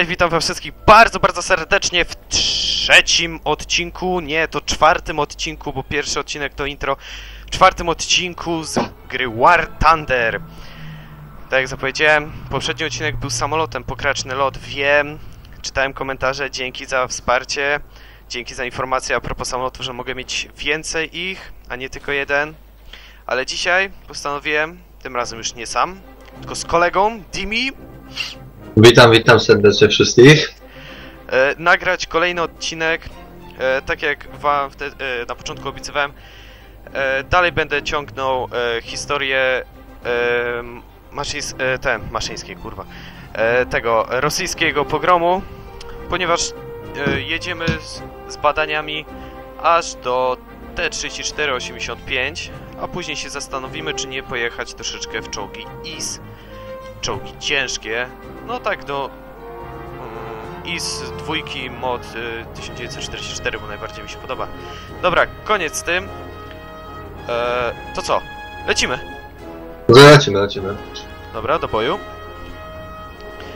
Cześć, witam was wszystkich bardzo, bardzo serdecznie w trzecim odcinku, nie, to czwartym odcinku, bo pierwszy odcinek to intro, w czwartym odcinku z gry War Thunder. Tak jak zapowiedziałem, poprzedni odcinek był samolotem, pokraczny lot, wiem, czytałem komentarze, dzięki za wsparcie, dzięki za informację a propos samolotów, że mogę mieć więcej ich, a nie tylko jeden. Ale dzisiaj postanowiłem, tym razem już nie sam, tylko z kolegą, Dimi, Witam, witam serdecznie wszystkich. e, nagrać kolejny odcinek. E, tak jak wam wte, e, na początku obiecywałem, e, dalej będę ciągnął e, historię e, maszyńs, te, maszyńskiej, kurwa, tego rosyjskiego pogromu, ponieważ jedziemy z, z badaniami aż do T-34-85, a później się zastanowimy, czy nie pojechać troszeczkę w czołgi IS. Czołgi ciężkie, no tak do Mm, i z dwójki mod y, 1944, bo najbardziej mi się podoba. Dobra, koniec z tym. E, to co? Lecimy. No, Lecimy, lecimy. Dobra, do boju.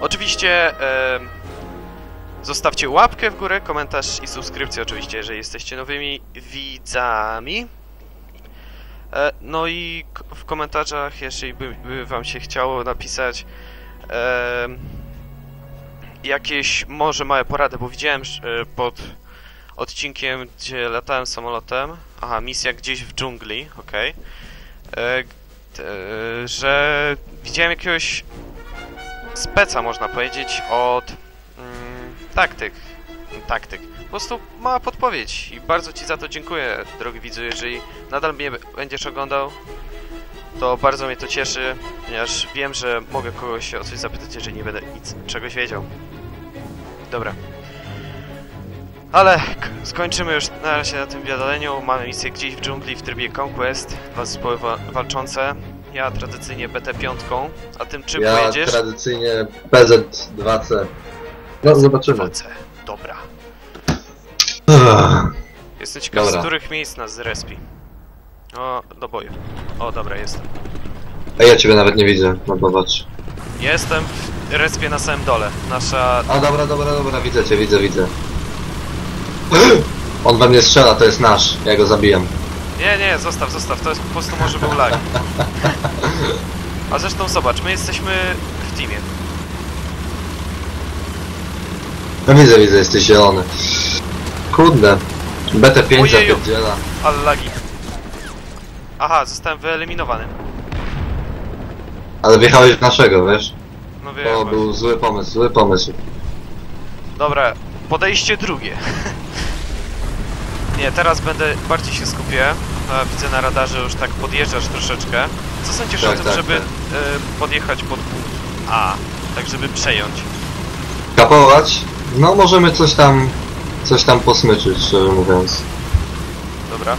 Oczywiście e, zostawcie łapkę w górę, komentarz i subskrypcję oczywiście, jeżeli jesteście nowymi widzami. E, no i w komentarzach, jeżeli by, by wam się chciało napisać e, jakieś może małe porady, bo widziałem e, pod odcinkiem, gdzie latałem samolotem, aha, misja gdzieś w dżungli, okej, t- e, że widziałem jakiegoś speca, można powiedzieć, od mm, taktyk, taktyk. Po prostu mała podpowiedź i bardzo Ci za to dziękuję, drogi widzu, jeżeli nadal mnie będziesz oglądał, to bardzo mnie to cieszy, ponieważ wiem, że mogę kogoś o coś zapytać, jeżeli nie będę nic, czegoś wiedział. Dobra. Ale skończymy już na razie na tym wiadoleniu. Mamy misję gdzieś w dżungli w trybie Conquest. Dwa zespoły wa walczące. Ja tradycyjnie BT5. A tym czym ja pojedziesz? tradycyjnie PZ2C. No, zobaczymy. 2C. Dobra. Jestem ciekaw, z których miejsc nas zrespi. O, do boju. O, dobra, jestem. A ja ciebie nawet nie widzę, no popatrz. Jestem w respie na samym dole. Nasza... A dobra, dobra, dobra, widzę cię, widzę, widzę. On we mnie strzela, to jest nasz, ja go zabijam. Nie, nie, zostaw, zostaw. To jest po prostu może był lag. A zresztą zobacz, my jesteśmy w teamie. No widzę, widzę, jesteś zielony. Kurde. BT5 Ojeju. zapierdziela. Ale lagi. Aha, zostałem wyeliminowany. Ale wjechałeś w naszego, wiesz? No To wiem. był zły pomysł, zły pomysł. Dobra, podejście drugie. Nie, teraz będę bardziej się skupię. Widzę na radarze już tak podjeżdżasz troszeczkę. Co sądzisz o Tak, tym, tak, żeby tak. e, podjechać pod punkt A, tak żeby przejąć? Kapować? No możemy coś tam, coś tam posmyczyć, szczerze mówiąc. Dobra.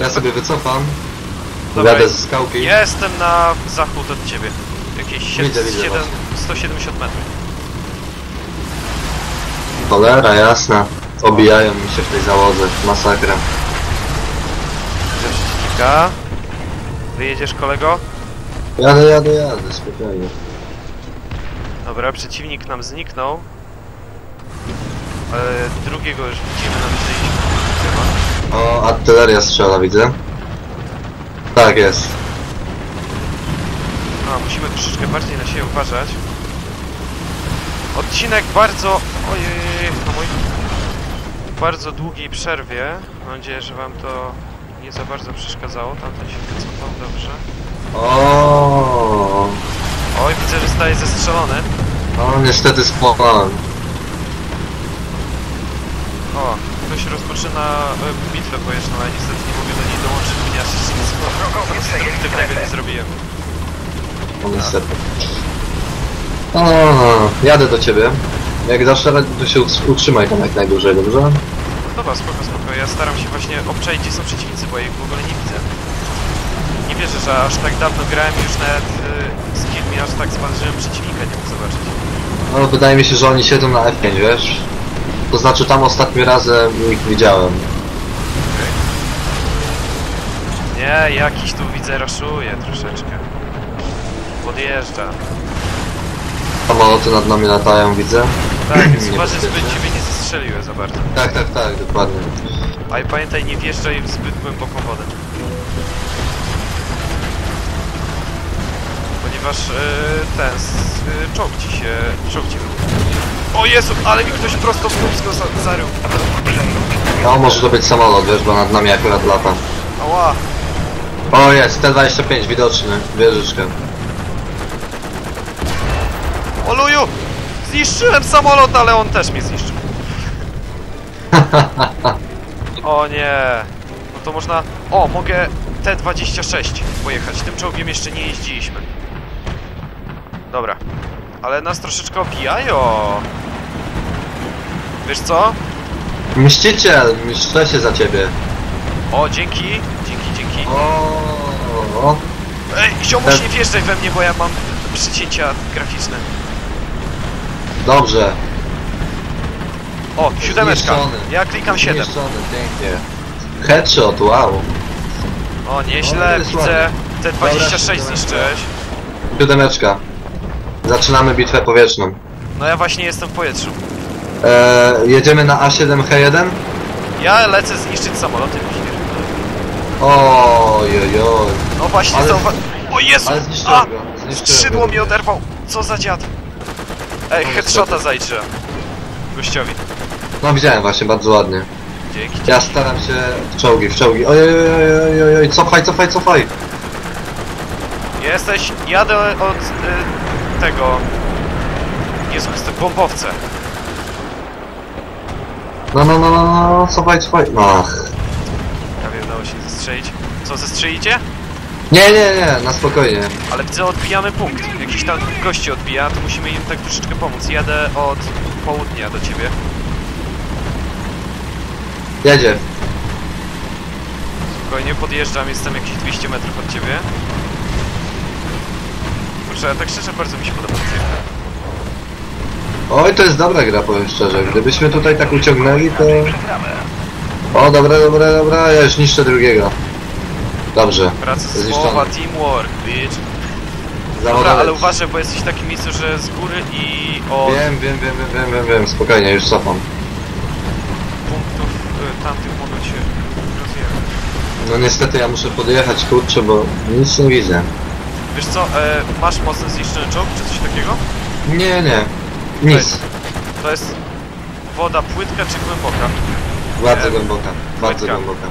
Ja sobie wycofam, Dobra, jadę z skałki. Jestem na zachód od ciebie. Jakieś sied- Widzę, widzę siedem- właśnie. 170 metrów. Cholera, jasna. Obijają mi się w tej załodze. Masakra. Widzę przeciwnika. Wyjedziesz kolego? Jadę, jadę, jadę, spokojnie. Dobra, przeciwnik nam zniknął. Drugiego już widzimy na wyżej. O, artyleria strzela, widzę. Tak jest. A, musimy troszeczkę bardziej na siebie uważać. Odcinek bardzo... Ojej, no mój... Bardzo długiej przerwie. Mam nadzieję, że wam to nie za bardzo przeszkadzało. Tamten się wycofał, dobrze. O, Oj, widzę, że zostaje zestrzelony. no niestety spłonąłem. O, ktoś rozpoczyna e, bitwę boczną, ale niestety nie mogę do niej dołączyć, ponieważ jeszcze nic aktywnego nie zrobiłem. No niestety. O, jadę do ciebie. Jak radę, to się utrzymaj tam jak najdłużej, dobrze? Dobra, spoko, spoko. Ja staram się właśnie obczaić, gdzie są przeciwnicy, bo ja ich w ogóle nie widzę. Nie wierzę, że aż tak dawno grałem już nawet y, z kilkmi aż tak spadł, żebym przeciwnika nie mógł zobaczyć. No wydaje mi się, że oni siedzą na F5, wiesz? To znaczy tam ostatnim razem ich widziałem. Nie, jakiś tu widzę raszuje troszeczkę. Podjeżdża. Samoloty nad nami latają, widzę. Tak, więc uważaj, żeby ciebie nie zestrzeliły za bardzo. Tak, tak, tak, dokładnie. A i pamiętaj, nie wjeżdżaj w zbyt głęboką wodę. Ponieważ e, ten e, czołg ci się... czołg ci... O Jezu, ale mi ktoś prosto w dupsko za- zarył. No, może to być samolot, wiesz, bo nad nami akurat lata. Ała. O, jest, T-25, widoczny, wieżyczka. Oluju! Zniszczyłem samolot, ale on też mnie zniszczył. O nie. No to można... O, mogę T-26 pojechać. Tym czołgiem jeszcze nie jeździliśmy. Dobra. Ale nas troszeczkę obijają. Wiesz co? Mściciel, mszczę się za ciebie. O, dzięki. Dzięki, dzięki. O. Ej, ziomuś, nie wjeżdżaj we mnie, bo ja mam przycięcia graficzne. Dobrze. O, siódemeczka. Zniszczony. Ja klikam 7. Zniszczony, pięknie. Headshot, wow. O, O, nieźle, jest widzę. Dobra, T26 siódemeczka. zniszczyłeś. Siódemeczka. Zaczynamy bitwę powietrzną. No ja właśnie jestem w powietrzu. Eee, jedziemy na A7H1? Ja lecę zniszczyć samoloty. myślę. Ojojoj. No właśnie, Ale- zauwa... O Jezu! Ale zniszczyłem A! go. Zniszczyłem Skrzydło go. mi oderwał! Co za dziad? Ej, No, headshota niestety. Gościowi. No widziałem właśnie, bardzo ładnie. Dzięki. Ja staram się w czołgi, w czołgi. Ojojojojoj, cofaj, cofaj, cofaj. Jesteś... Jadę od y, tego... Jezu, te bombowce. No, no, no, no, no, cofaj, cofaj. Ach. Prawie udało się zestrzelić. Co, zestrzelicie? Nie, nie, nie, na spokojnie. Ale widzę, odbijamy punkt. Jakiś tam gości odbija, to musimy im tak troszeczkę pomóc. Jadę od południa do ciebie. Jedzie. Spokojnie podjeżdżam, jestem jakieś 200 metrów od ciebie. Kurczę, tak szczerze bardzo mi się podoba ta gierka. Oj, to jest dobra gra, powiem szczerze. Gdybyśmy tutaj tak uciągnęli, to... O, dobra, dobra, dobra, ja już niszczę drugiego. Dobrze. Praca słowa, teamwork, bitch. Dobra, ale uważaj, bo jesteś w takim miejscu, że z góry i od Wiem, wiem, wiem, wiem, wiem, wiem, spokojnie, już cofam. punktów y, tamtych mogą się rozjechać. No niestety ja muszę podjechać, kurczę, bo nic nie widzę. Wiesz co, e, masz mocno zniszczony czołg, czy coś takiego? Nie, nie. Nic. To jest woda płytka czy głęboka? Bardzo Nie. głęboka. Bardzo Płytka. głęboka.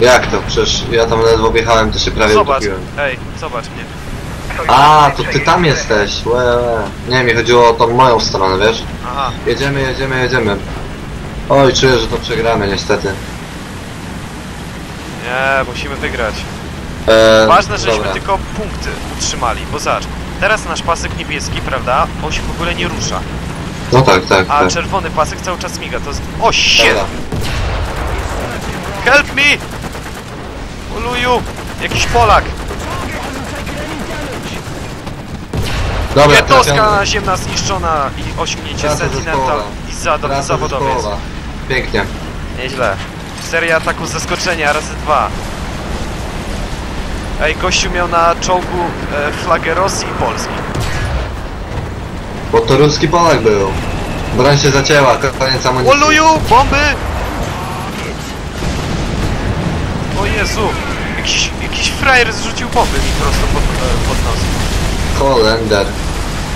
Jak to? Przecież ja tam ledwo wjechałem, to się prawie Zobacz, utopiłem. ej, zobacz mnie. A, to ty tam jesteś. Łe, łe. Nie, mi chodziło o tą moją stronę, wiesz? Aha, Jedziemy, jedziemy, jedziemy. Oj, czuję, że to przegramy niestety. nie, musimy wygrać. Eee, Ważne, żeśmy dobra. tylko punkty utrzymali, bo zobacz, teraz nasz pasek niebieski, prawda, on się w ogóle nie rusza, No tak, tak, a tak. czerwony pasek cały czas miga, to jest... O, shit! Dobra. Help me! Oluju! Jakiś Polak! Dobra, Jednostka trafiony. naziemna zniszczona i osiągnięcie Praca Sentinel zespołowa. i za, Praca zawodowiec. Pięknie. Nieźle. Seria ataku z zaskoczenia razy dwa. Ej, gościu miał na czołgu e, flagę Rosji i Polski. Bo to ruski Polak był. Broń się zacięła, koniec amunicji. Oluju! Bomby! O Jezu! Jakiś, jakiś frajer zrzucił bomby mi prosto pod, e, pod nos. Holender.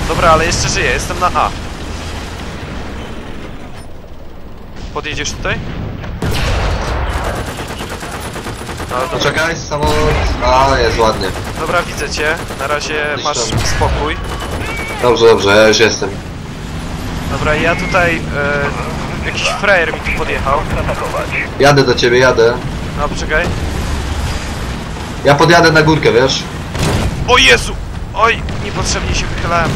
Dobra, ale jeszcze żyję, jestem na A. Podjedziesz tutaj? No, dobra. Poczekaj, samolot. A, jest ładnie. dobra, widzę cię. Na razie masz spokój. Dobrze, dobrze, ja już jestem. Dobra, ja tutaj... E, jakiś frajer mi tu podjechał. Jadę do ciebie, jadę. No, poczekaj. Ja podjadę na górkę, wiesz? O Jezu! Oj, niepotrzebnie się wychylałem.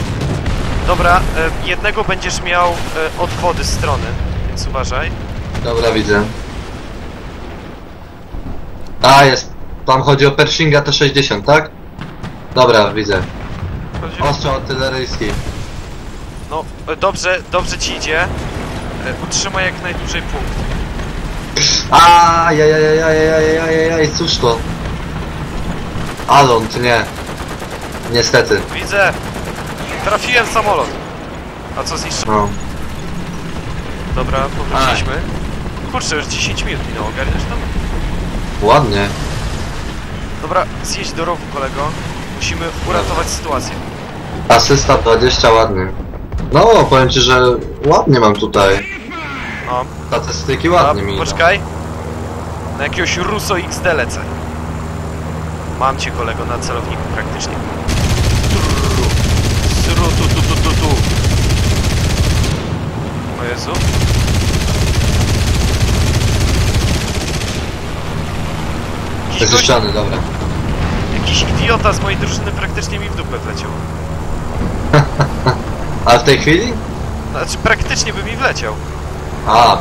Dobra, e, jednego będziesz miał e, od wody strony, więc uważaj. Dobra, widzę. A, jest. Tam chodzi o Pershinga T60, tak? Dobra, widzę. Chodzi... Ostrzał artyleryjski. No, e, dobrze, dobrze ci idzie. E, utrzymaj jak najdłużej punkt. A, ja, ja, ja, ja, ja, ja, ja, ja, cóż to? Alont, nie. Niestety. Widzę! Trafiłem w samolot. A co zniszczyłem? No. Dobra, powróciliśmy. Kurczę, już 10 minut minęło, ogarniasz to? Ładnie. Dobra, zjedź do rowu, kolego. Musimy uratować sytuację. Asysta 20 ładnie. No, powiem ci, że ładnie mam tutaj. No, Statystyki ładnie mi idą. poczekaj. Na jakiegoś Russo XD lecę. Mam cię, kolego, na celowniku praktycznie. Sru, tu, tu, tu, tu, tu. O Jezu. Jakiś, gość, dobra. jakiś idiota z mojej drużyny praktycznie mi w dupę wleciał. A w tej chwili? Znaczy, praktycznie by mi wleciał. A.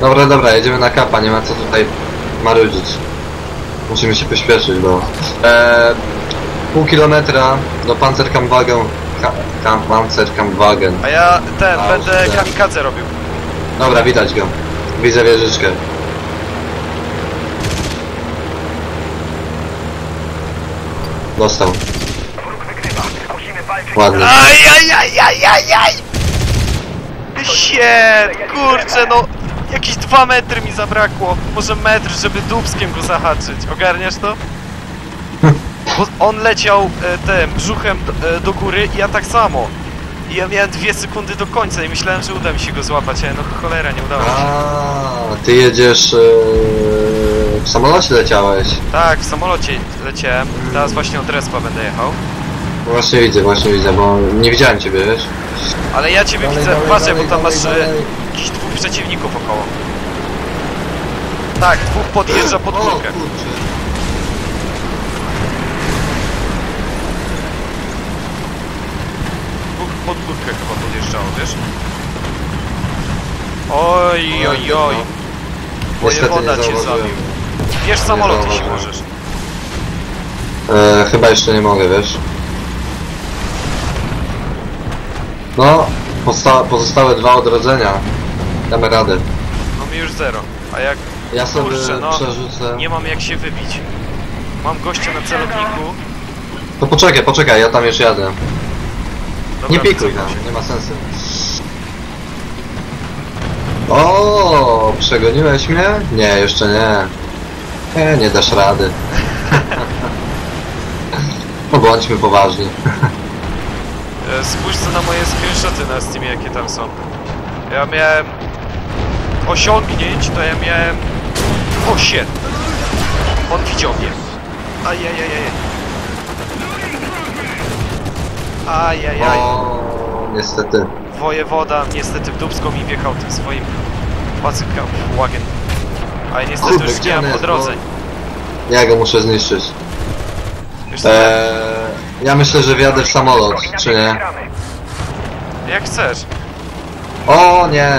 Dobra, dobra, jedziemy na kapa, nie ma co tutaj marudzić. Musimy się pośpieszyć, bo... E, pół kilometra do Panzerkampfwagen... Ka, kam, Panzerkampfwagen. A ja ten, A, będę już kamikadze robił. Dobra, widać go. Widzę wieżyczkę. Dostał. Ładnie. Ajajajajajaj! Shit, kurczę, no jakieś dwa metry mi zabrakło. Może metr, żeby dubskiem go zahaczyć. Ogarniasz to? Bo on leciał e, tym brzuchem do, e, do góry i ja tak samo. I ja miałem dwie sekundy do końca i myślałem, że uda mi się go złapać, ale no cholera, nie udało się. A, ty jedziesz... E, w samolocie leciałeś. Tak, w samolocie leciałem, teraz właśnie od respa będę jechał. Właśnie widzę, właśnie widzę, bo nie widziałem ciebie, wiesz? Ale ja ciebie Dalej, widzę, dalej, uważaj, bo dalej, tam dalej, masz dalej. e, jakichś dwóch przeciwników około. Tak, dwóch podjeżdża pod O, górkę. kurczę. Dwóch pod górkę chyba podjeżdżało, wiesz? Oj, oj, oj. Niestety Wojewoda nie cię zauważyłem. zabił. Bierz samolot, jeśli zauważyłem. możesz. E, chyba jeszcze nie mogę, wiesz? No, pozostałe dwa odrodzenia. Damy radę. No mi już zero. A jak Ja sobie Kurczę, no, przerzucę... nie mam jak się wybić. Mam gościa na celowniku. To poczekaj, poczekaj, ja tam już jadę. Dobra, Nie pikuj tam, nie ma sensu. O, przegoniłeś mnie? Nie, jeszcze nie. Nie, nie dasz rady. No bądźmy poważni. E, Spójrz co na moje screenshoty na Steamie, jakie tam są. Ja miałem... Osiągnięć, to ja miałem... O shit! On widział mnie. Ajajajaj. Ajajaj. O, niestety. Wojewoda niestety w Dubską mi wjechał tym swoim pacykiem wagen. Ale niestety Kurde, już gdzie nie on mam po jest, drodze. Ja go muszę zniszczyć. Eee, ja myślę, że wjadę w samolot, czy nie? jak chcesz. O nie!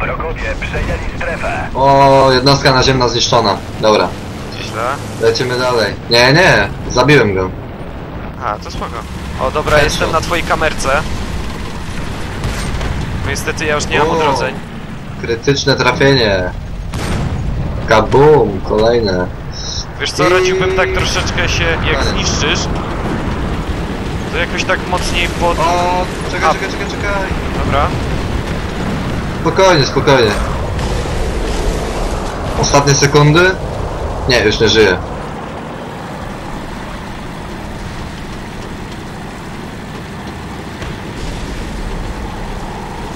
Wrogowie przejęli strefę. O, jednostka naziemna zniszczona. Dobra, Źle. lecimy dalej. Nie, nie, zabiłem go. A, to spoko. O, dobra, Headshot. jestem na twojej kamerce. Niestety ja już nie mam O. odrodzeń. Krytyczne trafienie. Kabum, kolejne. Wiesz co, I- radziłbym tak troszeczkę się, jak zniszczysz, to jakoś tak mocniej pod... O, czekaj, A. czekaj, czekaj, czekaj. Dobra. Spokojnie, spokojnie. Ostatnie sekundy? Nie, już nie. Czy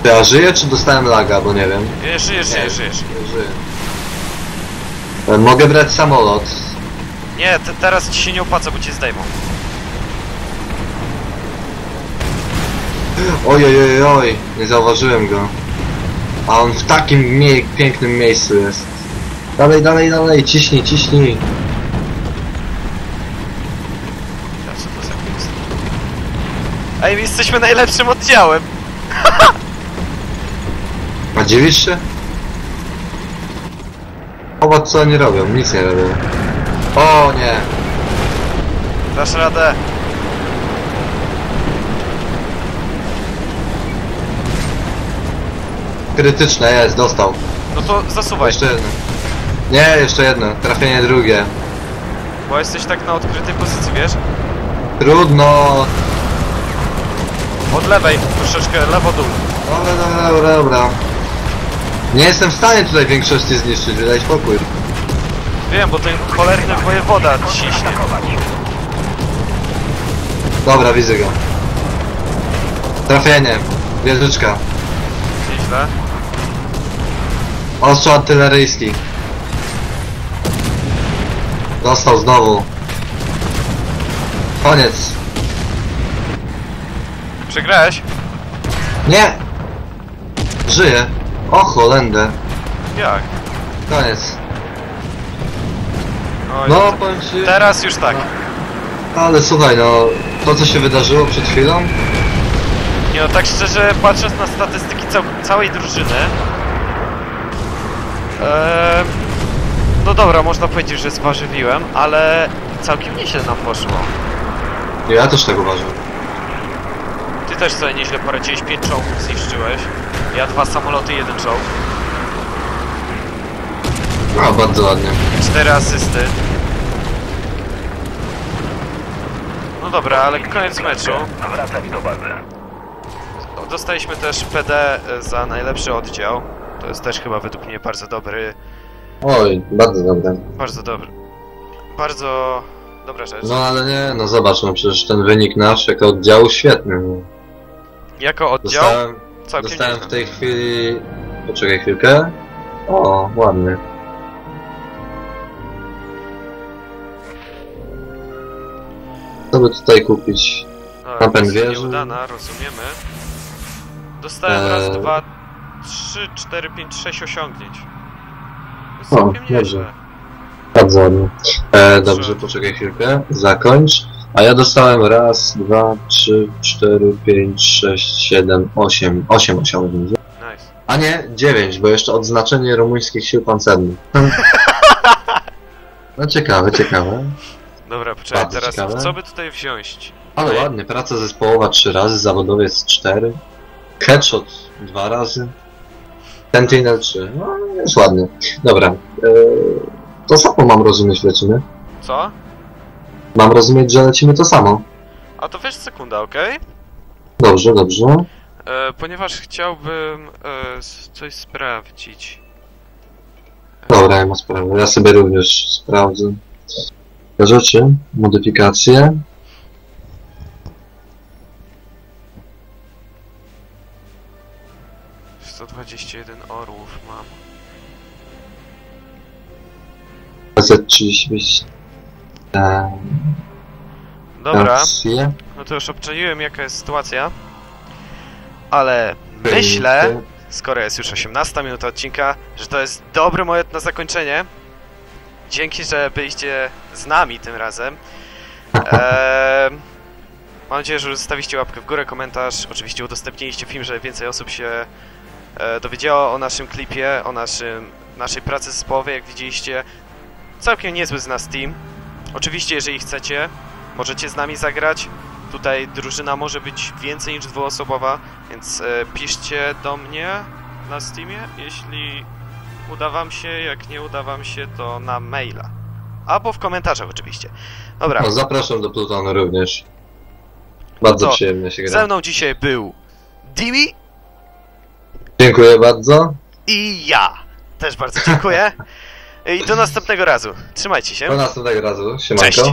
ja żyję, czy dostałem laga, bo nie wiem. Nie, żyjesz, żyjesz, żyjesz. Nie żyję. Mogę brać samolot. Nie, te, teraz ci się nie opłaca, bo cię zdejmą. Oj, oj, oj, oj, nie zauważyłem go. A on w takim mie pięknym miejscu jest. Dalej, dalej, dalej, ciśnij, ciśnij. Ej, my jesteśmy najlepszym oddziałem. A dziwisz się? Zobacz co oni robią, nic nie robią. O nie, Dasz radę. krytyczne jest, dostał. No to zasuwaj, Jeszcze jedno. Nie, jeszcze jedno, trafienie drugie. bo jesteś tak na odkrytej pozycji, wiesz? Trudno. Od lewej, troszeczkę lewo-dół. Dobra, dobra, dobra, dobra. Nie jestem w stanie tutaj większości zniszczyć, wydaj spokój. Wiem, bo ten cholerny wojewoda ciśnie. Dobra, widzę go. Trafienie. Wieżyczka. Nieźle. Ostrzał artyleryjski. Dostał znowu. Koniec. Przegrałeś? Nie! Żyje. O Holendę. Jak? Koniec. Oj, No, powiem ci... Teraz już tak. Ale słuchaj, no... To co się wydarzyło przed chwilą... Nie no, tak szczerze, patrząc na statystyki cał całej drużyny... no dobra, można powiedzieć, że zważywiłem, ale całkiem nieźle nam poszło. Ja też tak uważam. Ty też sobie nieźle poradziłeś, 5 czołgów zniszczyłeś. Ja dwa samoloty, jeden czołg. No, bardzo ładnie. Cztery asysty. No dobra, ale koniec meczu. Wracać do bazy. Dostaliśmy też PD za najlepszy oddział. To jest też chyba według mnie bardzo dobry, Oj, bardzo dobre. bardzo dobry. Bardzo dobra rzecz. No ale nie, no zobacz, no przecież ten wynik nasz jako oddziału świetny. Jako oddział Dostałem, całkiem dostałem w tej chwili... Poczekaj chwilkę. O, ładny. Co by tutaj kupić? Dobra, napęd wieży. Nieudana, rozumiemy. Dostałem Eee. raz, dwa, trzy, cztery, pięć, sześć osiągnięć. Jest O, dobrze. Bardzo ładnie. E, dobrze, poczekaj chwilkę. Zakończ. A ja dostałem raz, dwa, trzy, cztery, pięć, sześć, siedem, osiem. Osiem osiągnięć. Nice. A nie, dziewięć, bo jeszcze odznaczenie rumuńskich sił pancernych. No ciekawe, ciekawe. Dobra, poczekaj, Bardzo teraz ciekawe. co by tutaj wziąć? Ale Tutaj- ładnie, praca zespołowa trzy razy, zawodowiec cztery. Headshot dwa razy. Sentinel trzy. No, jest ładnie. Dobra. E, to samo mam rozumieć, lecimy. Co? Mam rozumieć, że lecimy to samo. A to wiesz sekunda, okej? Dobrze, dobrze. E, Ponieważ chciałbym e, s- coś sprawdzić. Dobra, ja mam sprawę. Ja sobie również sprawdzę. Te rzeczy, modyfikacje. E, 121 orłów mam. Z30. E, Dobra, no to już obczaiłem jaka jest sytuacja. Ale myślę, skoro jest już 18 minuta odcinka, że to jest dobry moment na zakończenie. Dzięki, że byliście z nami tym razem. Eee, mam nadzieję, że zostawiliście łapkę w górę, komentarz. Oczywiście udostępniliście film, żeby więcej osób się e, dowiedziało o naszym klipie, o naszym, naszej pracy zespołowej, jak widzieliście. Całkiem niezły z nas team. Oczywiście, jeżeli chcecie, możecie z nami zagrać. Tutaj drużyna może być więcej niż dwuosobowa, więc e, piszcie do mnie na Steamie, jeśli uda wam się, jak nie uda wam się, to na maila. Albo w komentarzach oczywiście. Dobra, No, zapraszam do Plutonu również. Bardzo To przyjemnie się ze gra. mną dzisiaj był Dimi Dziękuję bardzo. i ja. Też bardzo dziękuję. I do następnego razu. Trzymajcie się. Do następnego razu. Siemanko. Cześć.